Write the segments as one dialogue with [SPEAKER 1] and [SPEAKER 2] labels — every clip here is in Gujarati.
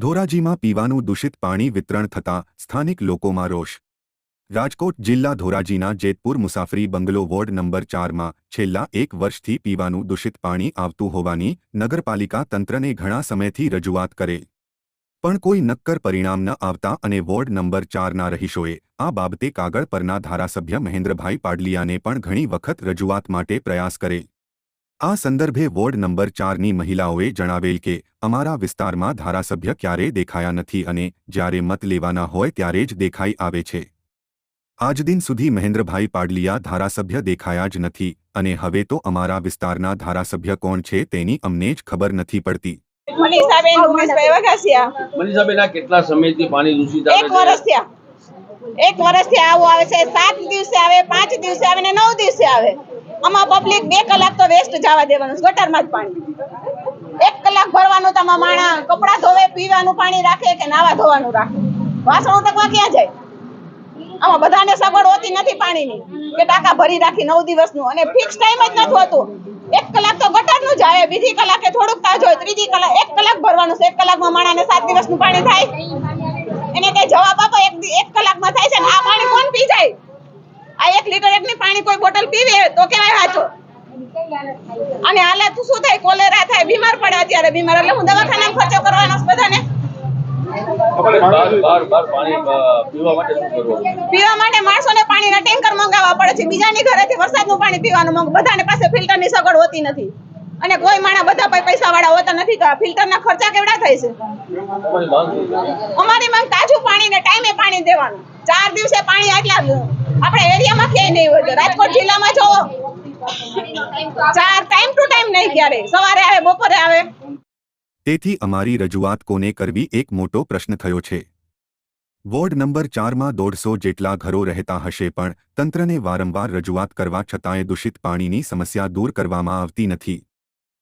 [SPEAKER 1] ધોરાજીમાં પીવાનું દૂષિત પાણી વિતરણ થતાં સ્થાનિક લોકોમાં રોષ. રાજકોટ જિલ્લા ધોરાજીના જેતપુર મુસાફરી બંગલો વોર્ડ નંબર ચારમાં છેલ્લા એક વર્ષથી પીવાનું દૂષિત પાણી આવતું હોવાની નગરપાલિકા તંત્રને ઘણા સમયથી રજૂઆત કરે પણ કોઈ નક્કર પરિણામ ન આવતા અને વોર્ડ નંબર ચારના રહીશોએ આ બાબતે કાગળ પરના ધારાસભ્ય મહેન્દ્રભાઈ પાડલિયાને પણ ઘણી વખત રજૂઆત માટે પ્રયાસ કરે આ સંદર્ભે વોર્ડ નંબર ચારની મહિલાઓએ જણાવેલ કે અમારા વિસ્તારમાં ધારાસભ્ય ક્યારેય દેખાયા નથી અને જ્યારે મત લેવાના હોય ત્યારે જ દેખાઈ આવે છે. આજ દિન સુધી મહેન્દ્રભાઈ પાડલિયા ધારાસભ્ય દેખાયા જ નથી અને હવે તો અમારા વિસ્તારના ધારાસભ્ય કોણ છે તેની અમને જ ખબર નથી પડતી.
[SPEAKER 2] મનીષાબેન ઉમેશભાઈ વઘાસિયા
[SPEAKER 3] મનીષાબેન આ કેટલા સમયથી પાણી દૂષિત
[SPEAKER 2] એક વર્ષ થયા. એક વર્ષથી આવું આવે છે સાત દિવસે આવે પાંચ દિવસે આવે ને નવ દિવસે આવે. આમાં પબ્લિક બે કલાક તો વેસ્ટ જવા દેવાનું, ગટરમાં જ પાણી. એક કલાક ભરવાનું તો માણા કપડાં ધોવે, પીવાનું પાણી રાખે કે નાવા ધોવાનું રાખે? વાસણ ઉટકવા ક્યાં જાય? આમાં બધાને સગવડ હોતી નથી પાણીની. કે ટાંકા ભરી રાખી નવ દિવસનું. અને ફિક્સ ટાઈમ જ નથી હોતું. એક કલાક તો ગટરનું જ આવે. બીજી કલાકે થોડુંક તાજ હોય, ત્રીજી કલાક, એક કલાક ભરવાનું છે. એક કલાકમાં માણાને સાત દિવસનું પાણી થાય. એને કઈ જવાબ આપો? એક કલાકમાં થાય છે આ પાણી કોણ પી જાય? આ એક લીટર એકની પાણી કોઈ બોટલ પીવે તો કેવાય સાચો અને હાલત શું થાય? કોલેરા થાય બીમાર પડે અત્યારે બીમાર. એટલે હું દવાખાના ખર્ચો કરવાનો બધાને.
[SPEAKER 3] પાણી પીવા માટે
[SPEAKER 2] માટે માણસોને પાણીના ટેન્કર મંગાવવા પડે છે. બીજાની ઘરેથી વરસાદનું પાણી પીવાનું મંગ બધાને પાસે ફિલ્ટરની સગવડ હોતી નથી. અને કોઈ માણા બધા પૈસા વાળા હોતા નથી તો ફિલ્ટરના ખર્ચા કેવડા થાય છે? અમારી માંગ તાજું પાણી ને ટાઈમે પાણી દેવાનું ચાર દિવસે પાણી આટલા. આપણે એરિયામાં ક્યાંય નહીં હોય રાજકોટ જિલ્લામાં જો ચાર ટાઈમ ટુ ટાઈમ નહીં ક્યારે સવારે આવે, બપોરે આવે
[SPEAKER 1] તેથી અમારી રજૂઆત કોને કરવી એક મોટો પ્રશ્ન થયો છે વોર્ડ નંબર ચારમાં દોઢસો જેટલા ઘરો રહેતા હશે પણ તંત્રને વારંવાર રજૂઆત કરવા છતાંય દૂષિત પાણીની સમસ્યા દૂર કરવામાં આવતી નથી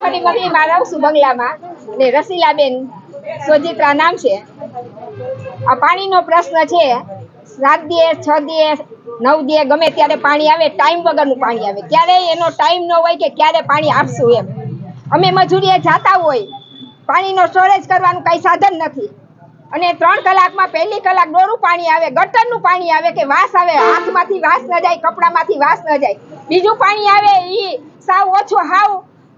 [SPEAKER 4] ફરી ફરી મારા સુબંગલામાં ને રસીલાબેન સોજિત્રા નામ છે. આ પાણીનો પ્રશ્ન છે, સાત દિવસ છ દિવસ નવ દિવસ ગમે ત્યારે પાણી આવે, ટાઈમ વગરનું પાણી આવે. ક્યારે એનો ટાઈમ ન હોય કે ક્યારે પાણી આપશું એમ. અમે મજૂરીએ જાતા હોય, પાણીનો સ્ટોરેજ કરવાનું કાંઈ સાધન નથી. અને ત્રણ કલાકમાં પહેલી કલાક ડોરું પાણી આવે, ગટરનું પાણી આવે કે વાસ આવે, હાથમાંથી વાસ ન જાય, કપડામાંથી વાસ ન જાય. બીજું પાણી આવે એ સાવ ઓછું હાવ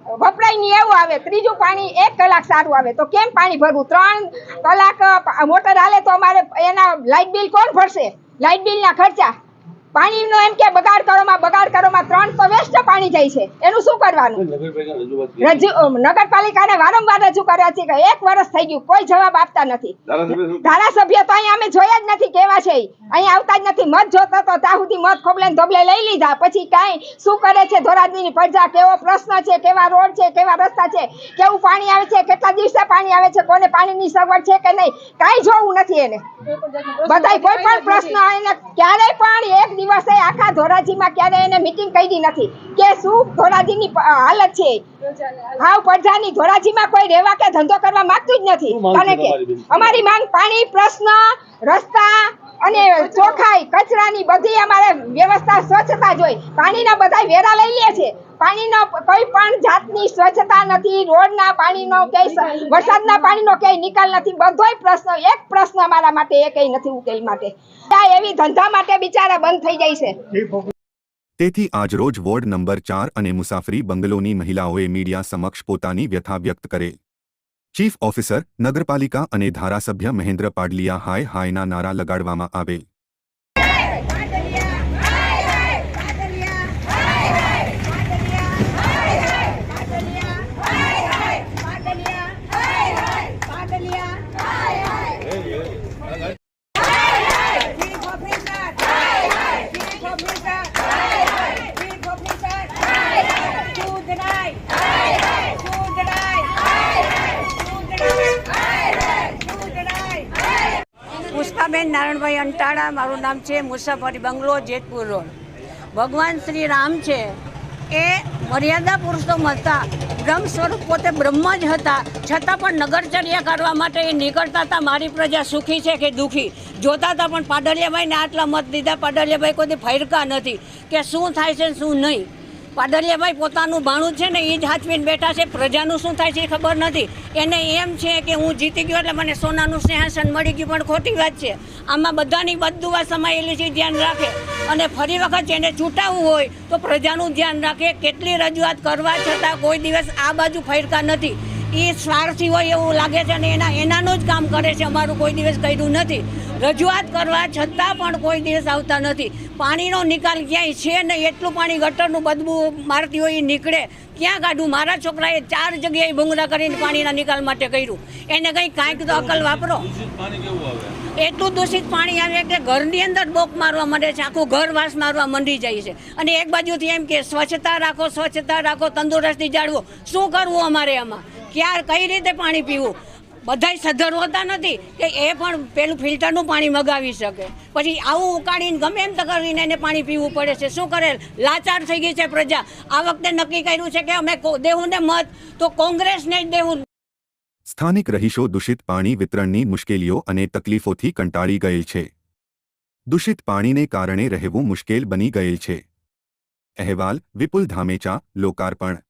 [SPEAKER 4] વપરાય નહીં એવું આવે, ત્રીજું પાણી એક કલાક સારું આવે. તો કેમ પાણી ભરવું? ત્રણ કલાક મોટર હાલે તો અમારે એના લાઇટ બિલ કોણ ભરશે? લાઇટ બિલના ખર્ચા. પાણીનો એમ કે બગાડ કરોમાં બગાડ કરોમાં ત્રણ તો વેસ્ટ પાણી જાય છે. એનું શું કરવાનું? રજૂ નગરપાલિકાને વારંવાર રજૂ કર્યા છે કે એક વર્ષ થઈ ગયું કોઈ જવાબ આપતા નથી.
[SPEAKER 3] ધારાસભ્ય
[SPEAKER 4] તો અહીંયા અમે જોયા જ નથી કેવા છે. અહીંયા આવતા જ નથી મત જોતો તો ત્યાં સુધી મત ખોબલે ધોબલે લઈ લીધા. પછી કાંઈ શું કરે છે ધોરાજીની પ્રજા? કેવો પ્રશ્ન છે? કેવા રોડ છે? કેવા રસ્તા છે? કેવું પાણી આવે છે? કેટલા દિવસે પાણી આવે છે? કોને પાણીની સગવડ છે કે નહીં? કાંઈ જોવું નથી એને. બધા કોઈ પણ પ્રશ્ન એને ક્યારેય પણ એક દિવસે આખા ધોરાજીમાં ક્યારેય એને મિટિંગ કરી નથી. કે શું ધોરાજીની હાલત છે? હાવ પ્રજાની ધોરાજીમાં કોઈ રહેવા કે ધંધો કરવા માંગતું જ નથી.
[SPEAKER 3] શું માંગ છે
[SPEAKER 4] કારણ કે અમારી માંગ પાણી પ્રશ્ન રસ્તા અને ચોખાઈ કચરાની બધી અમારે વ્યવસ્થા સ્વચ્છતા જોઈ પાણીના બધા વેરા લઈ લે છે. પાણીનો કોઈ પણ જાતની સ્વચ્છતા નથી. રોડના પાણીનો ક્યાંય વરસાદના પાણીનો ક્યાંય નિકાલ નથી. બધોય પ્રશ્ન એક પ્રશ્ન અમારા માટે એ કંઈ નથી ઉકેલ માટે. એવી ધંધા માટે બિચારા બંધ થઈ જાય છે.
[SPEAKER 1] તેથી આજરોજ વોર્ડ નંબર ચાર અને મુસાફરી બંગલોની મહિલાઓએ મીડિયા સમક્ષ પોતાની વ્યથા વ્યક્ત કરે. ચીફ ઓફિસર, નગરપાલિકા અને ધારાસભ્ય મહેન્દ્ર પાડલિયા હાય હાયના નારા લગાડવામાં આવે.
[SPEAKER 5] પુષ્પાબેન નારાયણભાઈ અંટાળા મારું નામ છે મુસાફરી બંગલો, જેતપુર રોડ. ભગવાન શ્રી રામ છે. એ મર્યાદા પુરુષોત્તમ હતા બ્રહ્મ સ્વરૂપ પોતે બ્રહ્મ જ હતા. છતાં પણ નગરચર્યા કરવા માટે એ નીકળતા હતા. મારી પ્રજા સુખી છે કે દુઃખી? જોતા હતા પણ પાડલિયાભાઈને આટલા મત દીધા. પાડલિયાભાઈ કોઈ ફરકા નથી કે શું થાય છે શું નહીં. પાડલિયાભાઈ પોતાનું ભાણું છે ને એ જ હાચવીને બેઠા છે. પ્રજાનું શું થાય છે એ ખબર નથી. એને એમ છે કે હું જીતી ગયો એટલે મને સોનાનું સિંહાસન મળી ગયું, પણ ખોટી વાત છે. આમાં બધાની બદુવા સમાયેલી છે, ધ્યાન રાખે. અને ફરી વખત એને ચૂંટાવવું હોય, તો પ્રજાનું ધ્યાન રાખે કેટલી રજૂઆત કરવા છતાં કોઈ દિવસ આ બાજુ ફેરતા નથી. એ સ્વાર્થી હોય એવું લાગે છે અને એના, એનાનું જ કામ કરે છે. અમારું કોઈ દિવસ કર્યું નથી. રજૂઆત કરવા છતાં પણ કોઈ દિવસ આવતા નથી. પાણીનો નિકાલ ક્યાંય છે નહીં એટલું પાણી ગટરનું બદબુ મારતી હોય એ નીકળે. ક્યાં કાઢું? મારા છોકરાએ ચાર જગ્યાએ ભૂંગળા કરીને પાણીના નિકાલ માટે કર્યું. એને કંઈ કાંઈક તો અકલ વાપરો. એટલું દૂષિત પાણી આવે કે ઘરની અંદર બોક મારવા માંડે છે આખું ઘર વાસ મારવા મંડી જાય છે. અને એક બાજુથી એમ કે સ્વચ્છતા રાખો સ્વચ્છતા રાખો તંદુરસ્તી જાળવો. શું કરવું અમારે આમાં? ક્યાં કઈ રીતે પાણી પીવું? બધાય સધર હોતા નથી કે એ પણ પેલું ફિલ્ટરનું પાણી મગાવી શકે. પછી આવું ઉકાળીને ગમે એમ તો કરીને એને પાણી પીવું પડે છે. શું કરે? લાચાર થઈ ગઈ છે પ્રજા. આ વખતે નક્કી કર્યું છે કે અમે દેવું ને મત, તો કોંગ્રેસને જ દેવું.
[SPEAKER 1] સ્થાનિક રહીશો દૂષિત પાણી વિતરણની મુશ્કેલીઓ અને તકલીફોથી કંટાળી ગયેલ છે. દૂષિત પાણીને કારણે રહેવું મુશ્કેલ બની ગયેલ છે. અહેવાલ, વિપુલ ધામેચા, લોકાર્પણ.